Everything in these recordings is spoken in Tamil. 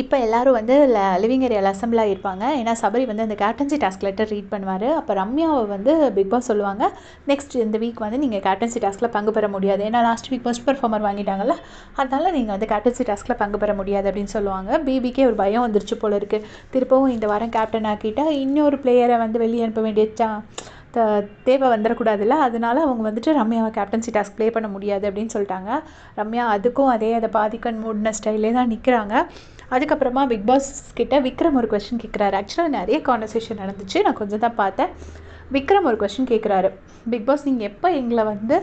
இப்போ எல்லாரும் வந்து லிவிங் ஏரியாவில் அசம்பிள் ஆகியிருப்பாங்க ஏன்னா சபரி வந்து அந்த கேப்டன்சி டாஸ்க் லெட்டர் ரீட் பண்ணுவார். அப்போ ரம்யாவை வந்து பிக் பாஸ் சொல்லுவாங்க. நெக்ஸ்ட் இந்த வீக் வந்து நீங்கள் கேப்டன்சி டாஸ்கில் பங்கு பெற முடியாது. ஏன்னா லாஸ்ட் வீக் ஃபஸ்ட் பர்ஃபார்மர் வாங்கிட்டாங்கல்ல. அதனால் நீங்கள் வந்து கேப்டன்சி டாஸ்கில் பங்கு பெற முடியாது அப்படின்னு சொல்லுவாங்க. பிபிக்கே ஒரு பயம் வந்துருச்சு போல இருக்குது திருப்பவும் இந்த வாரம் கேப்டன் ஆக்கிட்டால் இன்னொரு பிளேயரை வந்து வெளியே அனுப்ப வேண்டிய த தேவை வந்துடக்கூடாதுல்ல அதனால அவங்க வந்துட்டு ரம்யாவை கேப்டன்சி டாஸ்க் ப்ளே பண்ண முடியாது அப்படின்னு சொல்லிட்டாங்க. ரம்யா அதுக்கும் அதே அதை பாதிக்கன் மூடின ஸ்டைலே தான் நிற்கிறாங்க அதுக்கப்புறமா பிக் பாஸ் கிட்ட விக்ரம் ஒரு கொஷின் கேட்குறாரு ஆக்சுவலாக நிறைய கான்வர்சேஷன் நடந்துச்சு. நான் கொஞ்சம் தான் பார்த்தேன். விக்ரம் ஒரு கொஷின் கேட்குறாரு பிக் பாஸ் நீங்கள் எப்போ எங்களை வந்து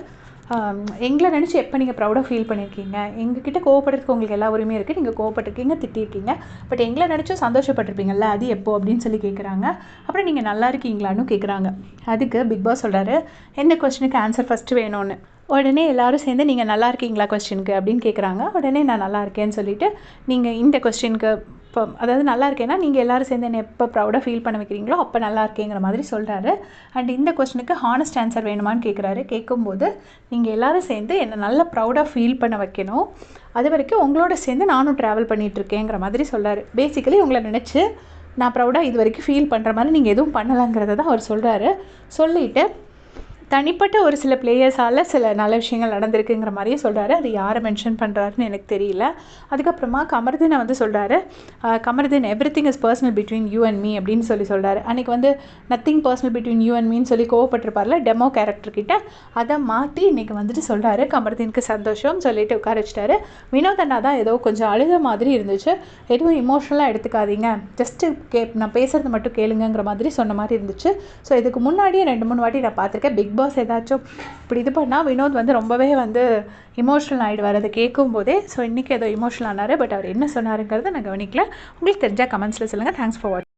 எங்களை நினச்சி எப்போ நீங்கள் ப்ரௌடாக ஃபீல் பண்ணியிருக்கீங்க எங்ககிட்ட கோவப்படுறதுக்கு உங்களுக்கு எல்லா உரிமையும் இருக்குது நீங்கள் கோவப்பட்டிருக்கீங்க திட்டிருக்கீங்க. பட் எங்களை நினச்சும் சந்தோஷப்பட்டிருப்பீங்கல்ல அது எப்போ அப்படின்னு சொல்லி கேட்குறாங்க அப்புறம் நீங்கள் நல்லா இருக்கீங்களான்னு கேட்குறாங்க அதுக்கு பிக் பாஸ் சொல்கிறாரு எந்த கொஸ்டினுக்கு ஆன்சர் ஃபஸ்ட்டு வேணும்னு? உடனே எல்லாரும் சேர்ந்து நீங்கள் நல்லா இருக்கீங்களா கொஸ்டினுக்கு அப்படின்னு கேட்குறாங்க உடனே நான் நல்லா இருக்கேன்னு சொல்லிட்டு நீங்கள் இந்த கொஸ்டினுக்கு இப்போ அதாவது நல்லா இருக்கேன்னா நீங்கள் எல்லோரும் சேர்ந்து என்னை எப்போ ப்ரௌடாக ஃபீல் பண்ண வைக்கிறீங்களோ அப்போ நல்லா இருக்கேங்கிற மாதிரி சொல்கிறாரு அண்ட் இந்த கொஸ்டினுக்கு ஹானஸ்ட் ஆன்சர் வேணுமான்னு கேட்குறாரு கேட்கும்போது நீங்கள் எல்லோரும் சேர்ந்து என்னை நல்லா ப்ரௌடாக ஃபீல் பண்ண வைக்கணும். அது வரைக்கும் உங்களோட சேர்ந்து நானும் ட்ராவல் பண்ணிகிட்ருக்கேங்கிற மாதிரி சொல்கிறாரு பேசிக்கலி உங்களை நினச்சி நான் ப்ரௌடாக இது வரைக்கும் ஃபீல் பண்ணுற மாதிரி நீங்கள் எதுவும் பண்ணலாங்கிறத தான் அவர் சொல்கிறாரு சொல்லிவிட்டு தனிப்பட்ட ஒரு சில பிளேயர்ஸால் சில நல்ல விஷயங்கள் நடந்திருக்குங்கிற மாதிரியே சொல்கிறாரு அது யாரை மென்ஷன் பண்ணுறாருன்னு எனக்கு தெரியல. அதுக்கப்புறமா கமர்தீனை வந்து சொல்கிறாரு Kamarudeen everything is personal between you and me அப்படின்னு சொல்லி சொல்கிறாரு அன்றைக்கி வந்து nothing personal between you and மீன்னு சொல்லி கோவப்பட்டிருப்பார்ல டெமோ கேரக்டர்கிட்ட அதை மாற்றி இன்றைக்கி வந்துட்டு சொல்கிறாரு கமர்தீனுக்கு சந்தோஷம் சொல்லிட்டு உட்கார வச்சிட்டாரு. வினோத் அண்ணா தான் ஏதோ கொஞ்சம் அழுத மாதிரி இருந்துச்சு. எதுவும் இமோஷனலாக எடுத்துக்காதீங்க. ஜஸ்ட்டு கே நான் பேசுகிறது மட்டும் கேளுங்கிற மாதிரி சொன்ன மாதிரி இருந்துச்சு. ஸோ இதுக்கு முன்னாடியே ரெண்டு மூணு வாட்டி நான் பார்த்துருக்கேன். பிக் பாஸ் ஏதாச்சும் இப்படி இது பண்ணால் வினோத் வந்து ரொம்பவே வந்து இமோஷனல் ஆகிடுவார் அதை கேட்கும் போதே ஸோ இன்றைக்கி ஏதோ இமோஷனல் ஆனார். பட் அவர் என்ன சொன்னாருங்கிறத நான் கவனிக்கல. உங்களுக்கு தெரிஞ்சால் கமெண்ட்ஸில் சொல்லுங்கள் தேங்க்ஸ் ஃபார் வாட்ச்